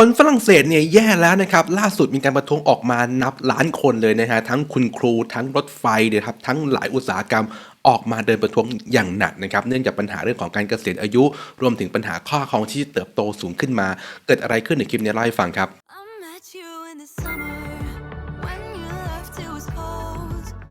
คนฝรั่งเศสเนี่ยแย่แล้วนะครับ ล่าสุดมีการประท้วงออกมานับล้านคนเลยนะฮะทั้งคุณครูทั้งรถไฟเดี๋ยครับทั้งหลายอุตสาหกรรมออกมาเดินประท้วงอย่างหนักนะครับ เนื่องจากปัญหาเรื่องของการเกษียณอายุ รวมถึงปัญหาข้อครองที่เติบโตสูงขึ้นมา เกิดอะไรขึ้นในคลิปนี้เล่าให้ฟังครับ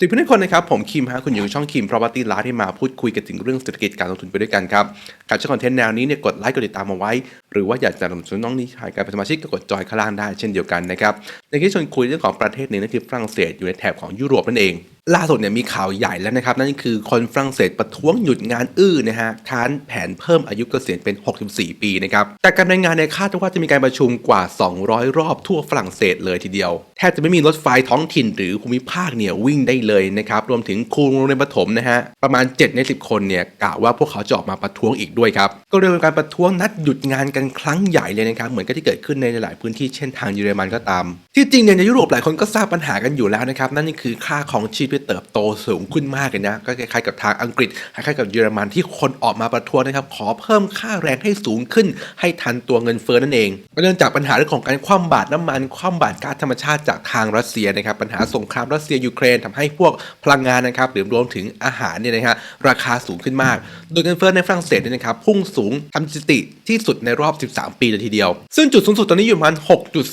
ติดเพื่อนทุกคนนะครับ ผมคิมฮะคุณอยู่ในช่องคิม Property ล้าที่มาพูดคุยกันถึงเรื่องเศรษฐกิจการลงทุนไปด้วยกันครับการใช้คอนเทนต์แนวนี้เนี่ยกดไลค์กดติดตามมาไว้ หรือว่าอยากจะสนับสนุนน้องนิชายการเป็นสมาชิกก็กดจอยข้างล่างได้เช่นเดียวกันนะครับในที่ชวนคุยเรื่องของประเทศนึ่งนั่นคือฝรั่งเศสอยู่ในแถบของยุโรปนั่นเอง ล่าสุดเนี่ยมีข่าวใหญ่แล้วนะครับ นั่นคือคนฝรั่งเศสประท้วงหยุดงานอื้อนะฮะค้านแผนเพิ่มอายุเกษียณเป็น 64 ปีนะครับจากการรายงานในคาดว่าจะมีการประชุมกว่า 200 รอบทั่วฝรั่งเศสเลยทีเดียว แทบจะไม่มีรถไฟท้องถิ่นหรือภูมิภาคเนี่ยวิ่งได้เลยนะครับรวมถึงครูโรงเรียนประถมนะฮะประมาณ 7 ใน 10 คนเนี่ยกะว่าพวกเขาจะออกมาประท้วงอีกด้วยครับก็เรียกว่าการประท้วงนัดหยุดงานกันครั้งใหญ่เลยนะครับเหมือนกับที่เกิดขึ้นในหลายพื้นที่เช่นทางเยอรมันก็ตาม ที่จริงเนี่ยในยุโรปหลายคนก็ทราบปัญหากันอยู่แล้วนะครับนั่นคือค่าของชีพที่เติบโตสูงขึ้นมากเลยนะ ก็คล้ายๆกับทางอังกฤษคล้ายๆกับเยอรมันที่คนออกมาประท้วงนะครับ ขอเพิ่มค่าแรงให้สูงขึ้น ให้ทันตัวเงินเฟ้อนั่นเองเนื่องจากปัญหาเรื่องของการคว่ำบาตรน้ำมันคว่ำบาตรก๊าซธรรมชาติจากทางรัสเซียนะครับปัญหาสงครามรัสเซียยูเครนทำให้พวกพลังงานนะครับหรือรวมถึงอาหารเนี่ยนะฮะราคาสูงขึ้นมาก โดยเงินเฟ้อในฝรั่งเศสเนี่ยนะครับพุ่งสูงทำสถิติที่สุดในรอบ 13 ปีเลยทีเดียว ซึ่งจุดสูงสุดตอนนี้อยู่ประมาณ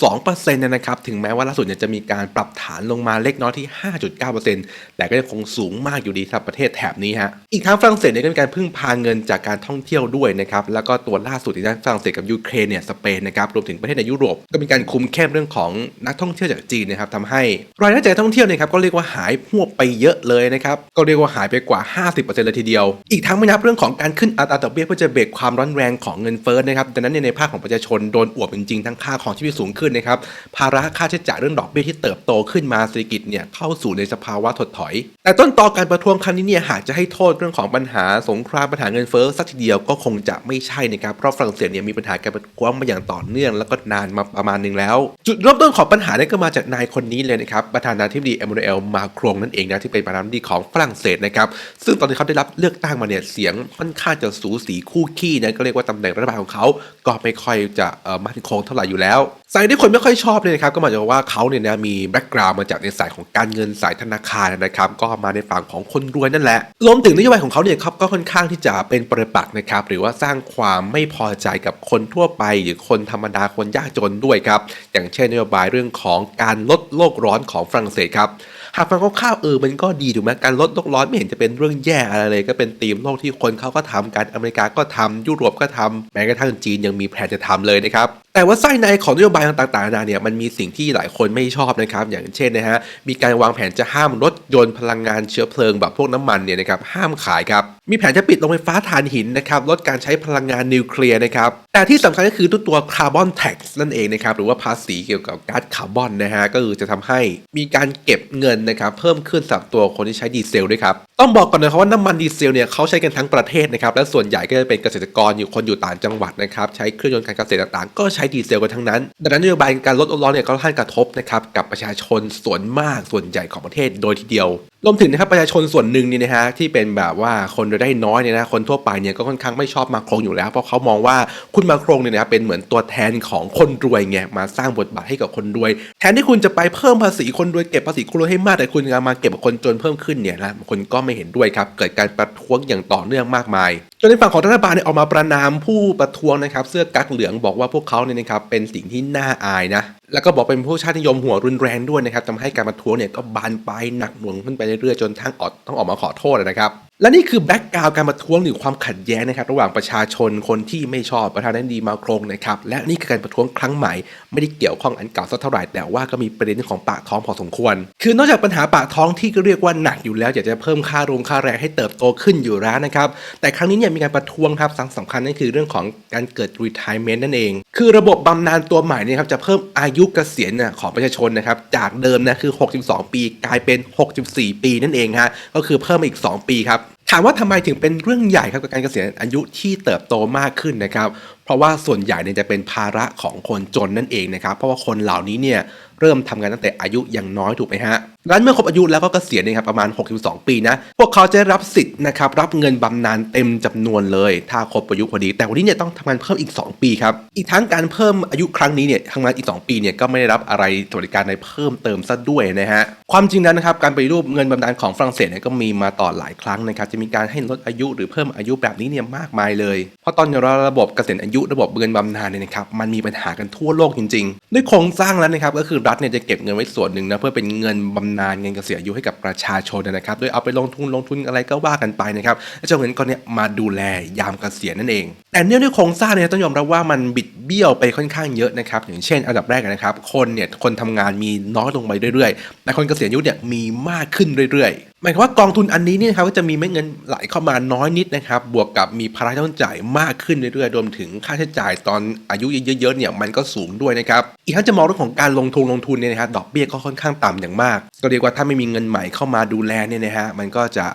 6.2%นะครับถึงแม้ว่าล่าสุดเนี่ยจะมีการปรับฐานลงมาเล็กน้อยที่ 5.9%แต่ก็ยังคงสูงมากอยู่ดีสำหรับประเทศแถบนี้ฮะอีกทั้งฝรั่งเศสเนี่ยก็มีการพึ่งพาเงินจากการท่องเที่ยวด้วยนะครับแล้วก็ตัวล่าสุดที่ด้านฝรั่งเศสกับยูเครนเนี่ยสเปนนะครับรวมถึงประเทศในยุโรปก็มีการคุมเข้มเรื่องของนักท่องเที่ยวจากจีนนะครับทำให้รายได้จากท่องเที่ยวเนี่ยครับก็เรียกว่าหายพวบไปเยอะเลยนะครับก็เรียกว่าหายไปกว่า 50%เลยทีเดียว อีกทั้งไม่นับเรื่องของการขึ้นอัตราดอกเบี้ยเพื่อจะเบรกความร้อนแรงของเงินเฟ้อนะครับดังนั้นในภาคของประชาชนโดนอวบจริงๆทั้งค่าของชีวิตสูงขึ้นนะครับภาระค่าใช้จ่ายเรื่องดอกเบี้ยที่เติบโตขึ้นมาเศรษฐกิจเนี่ยเข้าสู่ในสภาวะถดถอย แต่ต้นตอการประท้วงครั้งนี้เนี่ยหากจะให้โทษเรื่องของปัญหาสงครามปัญหาเงินเฟ้อสักทีเดียวก็คงจะไม่ใช่นะครับเพราะฝรั่งเศสเนี่ยมีปัญหาการประท้วงมาอย่างต่อเนื่อง แล้วก็นานมาประมาณหนึ่งแล้ว จุดเริ่มต้นของปัญหาเนี่ยก็มาจากนายคนนี้เลยนะครับประธานาธิบดีเอม a นูเอลมาครงนั่นเองนะที่เป็นประธานาธิบดีของฝรั่งเศสนะครับซึ่งตอนที่เขาได้รับเลือกตั้งมาเนี่ยเสียงค่อนข้างจะสูสีคู่ขี้นะก็เรียกว่าตำแหน่งรัฐบาลของเขาก็ไม่ค่อยจะมั่นคงเท่าไหร่อยู่แล้ว สายที่คนไม่ค่อยชอบเลยนะครับก็หมายถึงว่าเขาเนี่ยนะมีแบ็กกราวด์มาจากในสายของการเงินสายธนาคารนะครับ ก็มาในฝั่งของคนรวยนั่นแหละรวมถึงนโยบายของเขาเนี่ยครับก็ค่อนข้างที่จะเป็นปริปักษ์นะครับหรือว่าสร้างความไม่พอใจกับคนทั่วไป หรือคนธรรมดาคนยากจนด้วยครับอย่างเช่นนโยบายเรื่องของการลดโลกร้อนของฝรั่งเศสครับ หากฟังคร่าวๆเออมันก็ดีถูกไหมการลดโลกร้อนไม่เห็นจะเป็นเรื่องแย่อะไรเลยก็เป็นธีมโลกที่คนเขาก็ทำกันอเมริกาก็ทำยุโรปก็ทำแม้กระทั่งจีนยังมีแผนจะทำเลยนะครับแต่ว่าไส้ในของนโยบายต่างๆนานาเนี่ยมันมีสิ่งที่หลายคนไม่ชอบนะครับอย่างเช่นนะฮะมีการวางแผนจะห้ามรถยนต์พลังงานเชื้อเพลิงแบบพวกน้ำมันเนี่ยนะครับห้ามขายครับ มีแผนจะปิดโรงไฟฟ้าถ่านหินนะครับลดการใช้พลังงานนิวเคลียร์นะครับแต่ที่สำคัญก็คือตัวตัวคาร์บอนแท็กนั่นเองนะครับหรือว่าภาษีเกี่ยวกับก๊าซคาร์บอนนะฮะก็คือจะทำให้มีการเก็บเงินนะครับเพิ่มขึ้นสำหรับตัวคนที่ใช้ดีเซลด้วยครับต้องบอกก่อนนะครับว่าน้ำมันดีเซลเนี่ยเขาใช้กันทั้งประเทศนะครับและส่วนใหญ่ก็จะเป็นเกษตรกรอยู่คนอยู่ต่างจังหวัดนะครับใช้เครื่องยนต์การเกษตรต่างๆ ก็ใช้ดีเซลกันทั้งนั้น ดังนั้นนโยบายการลดโลกร้อนเนี่ยก็ค่อนกระทบนะครับกับประชาชนส่วนมากส่วนใหญ่ของประเทศโดยทีเดียว รวมถึงนะครับประชาชนส่วนหนึ่งนี่นะฮะที่เป็นแบบว่าคนรายได้น้อยเนี่ยนะคนทั่วไปเนี่ยก็ค่อนข้างไม่ชอบมาโครงอยู่แล้ว เพราะเขามองว่าคุณมาโครงเนี่ยนะเป็นเหมือนตัวแทนของคนรวยไงมาสร้างบทบาทให้กับคนรวย แทนที่คุณจะไปเพิ่มภาษีคนรวยเก็บภาษีคนรวยให้มากแต่คุณมาเก็บกับคนจนเพิ่มขึ้นเนี่ยนะคนก็ไม่เห็นด้วยครับเกิดการประท้วงอย่างต่อเนื่องมากมาย จนในฝั่งของรัฐบาลเนี่ยออกมาประนามผู้ประท้วงนะครับ เสื้อกั๊กเหลืองบอกว่าพวกเขาเนี่ยนะครับเป็นสิ่งที่น่าอายนะแล้วก็บอกเป็นผู้ชาตินิยมหัวรุนแรงด้วยนะครับทำให้การประท้วงเนี่ยก็บานปลายหนักหน่วงขึ้นไปเรื่อยๆจนทั้งออกต้องออกมาขอโทษนะครับ และนี่คือแบ็กกราวการประท้วงหรือความขัดแย้งนะครับระหว่างประชาชนคนที่ไม่ชอบประธานาธิบดีมาโครงนะครับและนี่คือการประท้วงครั้งใหม่ ไม่ได้เกี่ยวข้องอันเก่าสักเท่าไหร่แต่ว่าก็มีประเด็นของปากท้องพอสมควร คือนอกจากปัญหาปากท้องที่ก็เรียกว่าหนักอยู่แล้ว อยากจะเพิ่มค่าโรงค่าแรงให้เติบโตขึ้นอยู่แล้วนะครับแต่ครั้งนี้เนี่ยมีการประท้วงครับสำคัญนั่นคือเรื่องของการเกิด retirement นั่นเอง คือระบบบำนาญตัวใหม่นี่ครับจะเพิ่มอายุเกษียณของประชาชนนะครับจากเดิมนะคือ 62 ปี กลายเป็น 64 ปีนั่นเองฮะก็คือเพิ่มอีก 2 ปีครับถามว่าทำไมถึงเป็นเรื่องใหญ่ครับกับการเกษียณอายุที่เติบโตมากขึ้นนะครับ เพราะว่าส่วนใหญ่เนี่ยจะเป็นภาระของคนจนนั่นเองนะครับ เพราะว่าคนเหล่านี้เนี่ย เริ่มทำงานตั้งแต่อายุยังน้อยถูกไหมฮะดังนั้นเมื่อครบอายุแล้วก็เกษียณเนะครับประมาณ 62 ปีนะ พวกเขาจะได้รับสิทธิ์นะครับรับเงินบำนาญเต็มจำนวนเลย ถ้าครบอายุพอดี แต่วันนี้เนี่ยต้องทำงานเพิ่มอีก 2 ปีครับ อีกทั้งการเพิ่มอายุครั้งนี้เนี่ยทำงานอีก 2 ปีเนี่ยก็ไม่ได้รับอะไรสวัสดิการในเพิ่มเติมซะด้วยนะฮะ ความจริงแล้วนะครับการไปฏิรูปเงินบำนาญของฝรั่งเศสเนี่ยก็มีมาต่อหลายครั้งนะครับจะมีการให้ลดอายุหรือเพิ่มอายุแบบนี้เนี่ยมากมายเลย เพราะตอนนี้เราระบบเกษียณอายุระบบเงินบำนาญเนี่ยนะครับมันมีปัญหากันทั่วโลกจริง ๆ ด้วยโครงสร้างแล้วนะครับก็คือรัฐเนี่ยจะเก็บเงินไว้ส่วนหนึ่งนะเพื่อเป็นเงินบำนาญเงินเกษียณอายุให้กับประชาชนนะครับโดยเอาไปลงทุนลงทุนอะไรก็ว่ากันไปนะครับแล้วจะเอาเงินก้อนนี้มาดูแลยามเกษียณนั่นเอง แต่เนื่องด้วยโครงสร้างเนี่ยต้องยอมรับว่ามันบิดเบี้ยวไปค่อนข้างเยอะนะครับอย่างเช่นอันดับแรกนะครับคนเนี่ยคนทำงานมีน้อยลงไปเรื่อยๆ แต่คนเกษียณอายุเนี่ยมีมากขึ้นเรื่อยๆ หมายความว่ากองทุนอันนี้เนี่ยครับก็จะมีเม็ดเงินไหลเข้ามาน้อยนิดนะครับ บวกกับมีภาระต้องจ่ายมากขึ้นเรื่อยๆรวมถึงค่าใช้จ่ายตอนอายุเยอะๆเนี่ยมันก็สูงด้วยนะครับอีกทั้งจะมองเรื่องของการลงทุนลงทุนเนี่ยนะครับดอกเบี้ยก็ค่อนข้างต่ำอย่างมาก ก็เรียกว่าถ้าไม่มีเงินใหม่เข้ามาดูแลเนี่ยนะฮะมันก็จะ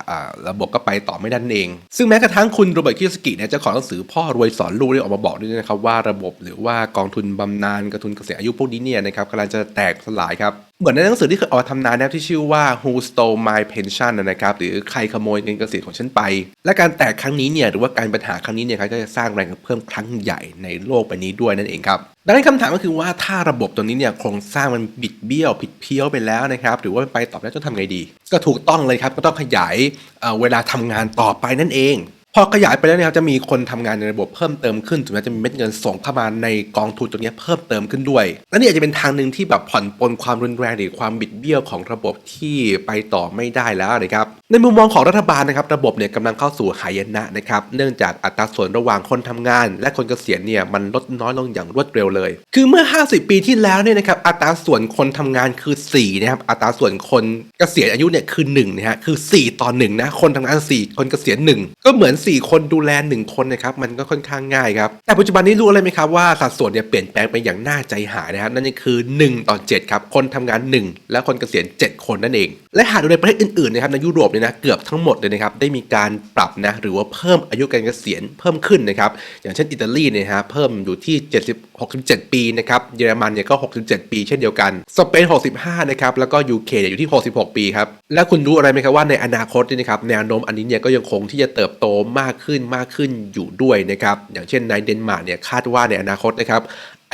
ระบบก็ไปต่อไม่ได้นั่นเอง ซึ่งแม้กระทั่งคุณโรเบิร์ตคิสกิเนี่ยเจ้าของหนังสือพ่อรวยสอนลูกได้ออกมาบอกด้วยนะครับว่าระบบหรือว่ากองทุนบำนาญกองทุนเกษียณอายุพวกนี้เนี่ยนะครับกำลังจะแตกสลายครับเหมือนในหนังสือที่เคยออกทำนานนบที่ชื่อว่า Who Stole My Pension นะครับ หรือใครขโมยเงินเกษียณของฉันไป และการแตกครั้งนี้เนี่ย หรือว่าการปัญหาครั้งนี้เนี่ยครับก็จะสร้างแรงเพื่มครั้งใหญ่ในโลกใบนี้ด้วยนั่นเองครับ ดังนั้นคำถามก็คือว่าถ้าระบบตัวนี้เนี่ยโครงสร้างมันบิดเบี้ยวผิดเพี้ยวไปแล้วนะครับ หรือว่าไปต่อแล้วจะทำไงดี ก็ถูกต้องเลยครับ ก็ต้องขยายเอ่อเวลาทำงานต่อไปนั่นเอง พอขยายไปแล้วเนี่ยครับจะมีคนทำงานในระบบเพิ่มเติมขึ้นถึงแม้จะมีเม็ดเงินส่งเข้ามาในกองทุนตรงเนี้เพิ่มเติมขึ้นด้วยและนี่อาจจะเป็นทางหนึ่งที่แบบผ่อนปลนความรุนแรงหรือความบิดเบี้ยวของระบบที่ไปต่อไม่ได้แล้วนะครับในมุมมองของรัฐบาลนะครับระบบเนี่ยกำลังเข้าสู่หายนะนะครับเนื่องจากอัตราส่วนระหว่างคนทำงาน และคนเกษียณเนี่ยมันลดน้อยลงอย่างรวดเร็วเลย คือเมื่อ 50 ปีที่แล้วเนี่ยนะครับอัตราส่วนคนทำงานคือ4นะครับอัตราส่วนคนเกษียณอายุเนี่ยคือ1นะฮะคือ 4 ต่อ1นะคนทำงาน 4 คนเกษียณ1ก็เหมือน4คนดูแล1คนนะครับมันก็ค่อนข้างง่ายครับแต่ปัจจุบันนี้รู้อะไรไหมครับว่าสัดส่วนเนี่ยเปลี่ยนแปลงไปอย่างน่าใจหายนะครับนั่นก็คือ 1 ต่อ 7 ครับ คนทำงาน 1 และคนเกษียณ 7 คนนั่นเอง และหากดูในประเทศอื่นๆนะครับในยุโรปเนี่ยนะเกือบทั้งหมดเลยนะครับได้มีการปรับนะหรือว่าเพิ่มอายุการเกษียณเพิ่มขึ้นนะครับอย่างเช่นอิตาลีเนี่ยฮะเพิ่มอยู่ที่ 70 67 ปีนะครับ เยอรมันเนี่ยก็ 67 ปีเช่นเดียวกัน สเปน 65 นะครับ แล้วก็ยูเคเนี่ยอยู่ที่ 66 ปีครับ และคุณรู้อะไรไหมครับว่าในอนาคตนี่นะครับแนวโน้มอันนี้เนี่ยก็ยังคงที่จะเติบโตมากขึ้นมากขึ้นอยู่ด้วยนะครับ อย่างเช่นในเดนมาร์กเนี่ยคาดว่าในอนาคตนะครับ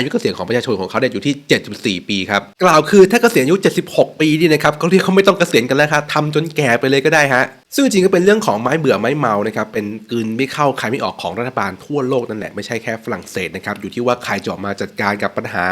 อายุเกษียณของประชาชนของเขาเนี่ยอยู่ที่ 74 ปีครับ กล่าวคือถ้าเกษียณอายุ 76 ปีนี่นะครับก็เรียกเขาไม่ต้องเกษียณกันแล้วครับทำจนแก่ไปเลยก็ได้ฮะซึ่งจริงๆก็เป็นเรื่องของไม้เบื่อไม้เมานะครับเป็นกลืนไม่เข้าใครไม่ออกของรัฐบาลทั่วโลกนั่นแหละไม่ใช่แค่ฝรั่งเศสนะครับอยู่ที่ว่าใครจะออกมาจัดการกับปัญหา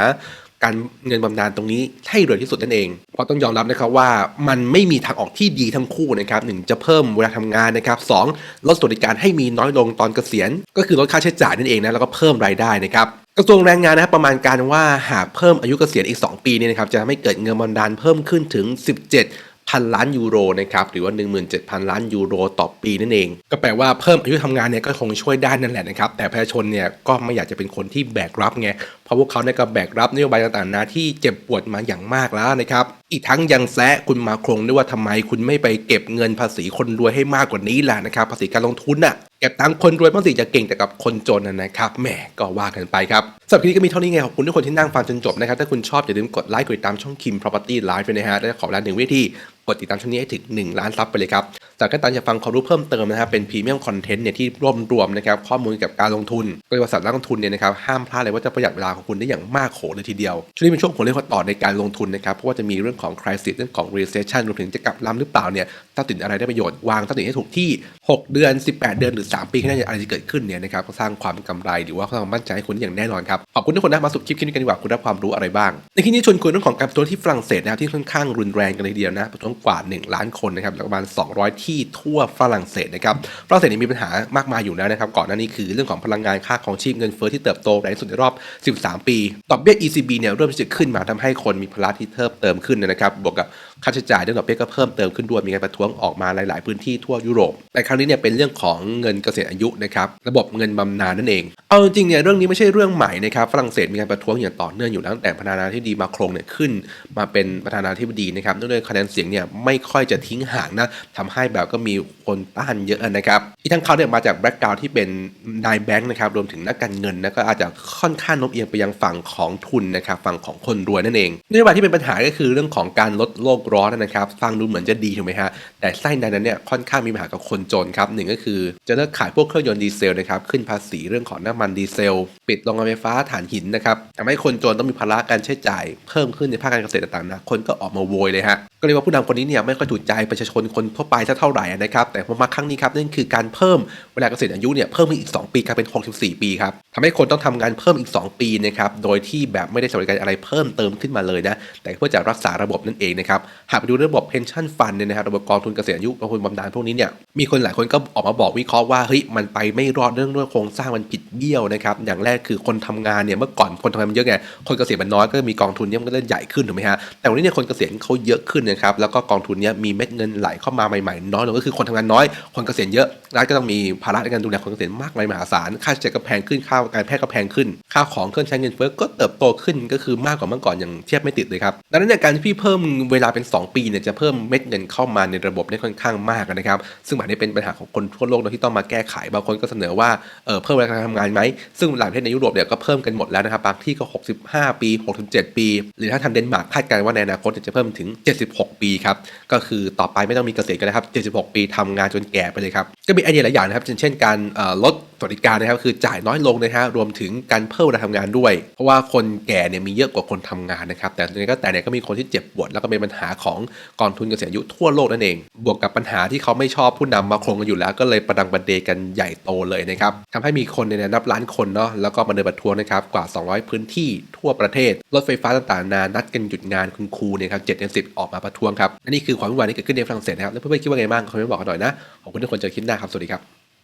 การเงินบำนาญตรงนี้ให้เร็วที่สุดนั่นเอง เพราะต้องยอมรับนะครับว่ามันไม่มีทางออกที่ดีทั้งคู่นะครับหนึ่งจะเพิ่มเวลาทำงานนะครับสองลดสวัสดิการให้มีน้อยลงตอนเกษียณ ก็คือลดค่าใช้จ่ายนั่นเองนะแล้วก็เพิ่มรายได้นะครับ กระทรวงแรงงานนะครับประมาณการว่าหากเพิ่มอายุเกษียณอีก 2 ปีเนี่ยนะครับจะทำให้เกิดเงินบำนาญเพิ่มขึ้นถึง 17พันล้านยูโรนะครับหรือว่า 17,000 ล้านยูโรต่อปีนั่นเอง ก็แปลว่าเพิ่มอายุทำงานเนี่ยก็คงช่วยได้นั่นแหละนะครับ แต่ประชาชนเนี่ยก็ไม่อยากจะเป็นคนที่แบกรับไง เพราะพวกเขาเนี่ยก็แบกรับนโยบายต่างๆนาที่เจ็บปวดมาอย่างมากแล้วนะครับ อีกทั้งยังแซะคุณมาครงด้วยว่าทำไมคุณไม่ไปเก็บเงินภาษีคนรวยให้มากกว่านี้ล่ะนะครับ ภาษีการลงทุนน่ะเก็บตังคนรวยบ้างสิจะเก่งแต่กับคนจนนะนะครับแหมก็ว่ากันไปครับสำหรับคลิปนี้ก็มีเท่านี้ไงขอบคุณทุกคนที่นั่งฟังจนจบนะครับถ้าคุณชอบอย่าลืมกดไลค์กดติดตามช่องคิม property live ด้วยนะฮะและขอเวลาหนึ่งวิธี ดติดตามช่องนี้ให้ถึง 1 ล้านซับไปเลยครับจากการตามจะฟังความรู้เพิ่มเติมนะครับเป็นพรีเมียมคอนเทนต์เนี่ยที่รวบรวมนะครับข้อมูลเกยวกับการลงทุนโดยบริษัทนักลงทุนเนี่ยนะครับห้ามพลาดเลยว่าจะประหยัดเวลาของคุณได้อย่างมากโขเลยทีเดียวช่วงนี้เป็นช่วงของเรื่องต่อในการลงทุนนะครับเพราะว่าจะมีเรื่องของ crisis เรื่องของ recession รวมถึงจะกลับลำหรือเปล่าเนี่ยตัดสินอะไรได้ประโยชน์วางตัดสินให้ถูกที่ 6 เดือน 18 เดือนหรือ 3 ปีข้างหน้าอะไรจะเกิดขึ้นเนี่ยนะครับก็สร้างความกำไรหรือว่าความมั่นใจให้คุณอย่างแน่นอนครับขอบคุณทุกคนนะมาสุดคลิปนี้กันดีกว่าคุณได้ความรู้อะไรบ้าง ในคลิปนี้ชวนคุยเรื่องของการประท้วงที่ฝรั่งเศสนะครับที่ค่อนข้างรุนแรงกันเลยเดียวนะประท้วงกว่า 1 ล้านคนนะครับแล้วประมาณ 200 ที่ทั่วฝรั่งเศสนะครับฝรั่งเศสมีปัญหามากมายอยู่แล้วนะครับก่อนหน้านี้คือเรื่องของพลังงานค่าของชีพเงินเฟ้อที่เติบโตแรงที่สุดในรอบ 13 ปีดอกเบี้ย ECB เนี่ยเริ่มจะขึ้นมาทำให้คนมีภาระที่เพิ่มเติมขึ้นนะครับบวกกับค่าใช้จ่ายเรื่องดอกเบี้ยก็เพิ่มเติมขึ้นด้วยมีการประท้วงออกมาหลาย ๆ พื้นที่ทั่วยุโรป แต่ครั้งนี้เนี่ยเป็นเรื่องของเงินเกษียณอายุนะครับระบบเงินบำนาญนั่นเอง เอาจริงเนี่ยเรื่องนี้ไม่ใช่เรื่องใหม่นะครับฝรั่งเศสมีการประท้วงอย่างต่อเนื่องอยู่ตั้งแต่ประธานาธิบดีมาครงเนี่ยขึ้น มาเป็นประธานาธิบดีนะครับด้วยคะแนนเสียงเนี่ยไม่ค่อยจะทิ้งห่างนะทำให้แบบก็มีคนต้านเยอะนะครับอีกทั้งเขาเนี่ยมาจากแบ็กกราวด์ที่เป็นนายแบงค์นะครับรวมถึงนักการเงินนะก็อาจจะค่อนข้างโน้มเอียงไปยังฝั่งของทุนนะครับฝั่งของคนรวยนั่นเองนโยบายที่เป็นปัญหาก็คือเรื่องของการลดโลกร้อนนะครับฟังดูเหมือนจะดีถูกไหมฮะแต่ไส้ในนั้นเนี่ยค่อนข้างมีปัญหากับคนจนครับหนึ่งก็คือจะเลิกขายพวกเครื่องยนต์ดีเซลนะครับขึ้นภาษีเรื่องของน้ำมันดีเซล ปิดโรงงานไฟฟ้าถ่านหินนะครับทำให้คนจนต้องมีภาระการใช้จ่าย เพิ่มขึ้นในภาคการเกษตรต่างๆนะคนก็ออกมาโวยเลยฮะก็เลยว่าผู้นำคนนี้เนี่ยไม่ค่อยถูกใจประชาชนคนทั่วไปสักเท่าไหร่นะครับแต่พอมาครั้งนี้ครับนั่นคือการเพิ่มเวลาเกษียณอายุเนี่ยเพิ่มอีก 2 ปีกลายเป็น 64 ปีครับทำให้คนต้องทำงานเพิ่มอีก 2 ปีนะครับโดยที่แบบไม่ได้สวัสดิการอะไรเพิ่มเติมขึ้นมาเลยนะแต่เพื่อจะรักษาระบบนั่นเองนะครับหากไปดูระบบ pension fund เนี่ยนะครับระบบกองทุนเกษียณอายุกองทุนบำนาญพวกนี้เนี่ยมีคนหลายคนก็ออกมาบอกวิเคราะห์ว่าเฮ้ยมันไปไม่รอดเรื่องด้วยโครงสร้างมันผิดเบี้ยวนะครับอย่างแรกคือคนทำงานเนี่ยเมื่อก่อนคนทำงานมันเยอะไงคนเกษียณมันน้อยก็มีกองทุนเนี่ยมันก็เลยใหญ่ขึ้นถูกไหมฮะแต่วันนี้เนี่ยคนเกษียณเขาเยอะขึ้นนะครับแล้วก็กองทุนนี้มีเม็ดเงินไหลเข้ามาใหม่ๆน้อยลงก็คือคนทำงานน้อยคนเกษียณเยอะรัฐก็ต้องมีภาระในการดูแลคนเกษียณมากมายมหาศาลค่าใช้จ่ายก็แพงขึ้นค่าการแพทย์ก็แพงขึ้นาของเครื่องใช้เงินเฟ้อก็เติบโตขึ้นก็คือมากกว่าเมื่อก่อนอย่างเทียบไม่ติดเลยครับดังนั้นการที่พี่เพิ่มเวลาเป็น 2 ปีเนี่ยจะเพิ่มเม็ดเงินเข้ามาในระบบได้ค่อนข้างมากนะครับ ซึ่งอาจจะเป็นปัญหาของคนทั่วโลกที่ต้องมาแก้ไขบางคนก็เสนอว่าเออเพิ่มเวลาการทำงานไหมซึ่งหลายประเทศในยุโรปเนี่ยก็เพิ่มกันหมดแล้วนะครับบางที่ก็ 65 ปี 67 ปี หรือถ้าทำเดนมาร์กคาดการณ์ว่าในอนาคตจะเพิ่มถึง 76 ปีครับก็คือต่อไปไม่ต้องมีเกษียณกันแล้วครับ76 ปีทำงานจนแก่ไปเลยครับก็มีไอเดียหลายอย่างนะครับเช่นการลดสวัสดิการนะครับคือจ่ายน้อยลงนะฮะรวมถึงการเพิ่มวลาทำงานด้วย เพราะว่าคนแก่เนี่ยมีเยอะกว่าคนทำงานนะครับ แต่ยังไงก็แต่เนี่ยก็มีคนที่เจ็บปวด แล้วก็เป็นปัญหาของกองทุนเกษียณอายุทั่วโลกนั่นเอง บวกกับปัญหาที่เขาไม่ชอบผู้นำมาโครงกันอยู่แล้ว ก็เลยประดังประเดกันใหญ่โตเลยนะครับทำให้มีคนเนี่ยนับล้านคนเนาะแล้วก็มาเดินประท้วงนะครับกว่า 200 พื้นที่ทั่วประเทศรถไฟฟ้าต่างๆนานานัดกันหยุดงานคุณครูเนี่ยครับเจ็ดเดือนสิบออกมาประท้วงครับอันนี้คือความวุ่นวายที่เกิดขึ้นในฝรั่งเศสนะครับแล้วเพื่อนๆคิดว่าไงบ้างคอมเมนต์บอกกันหน่อยนะขอบคุณทุกคนเจอคลิปหน้าครับสวัสดีครับ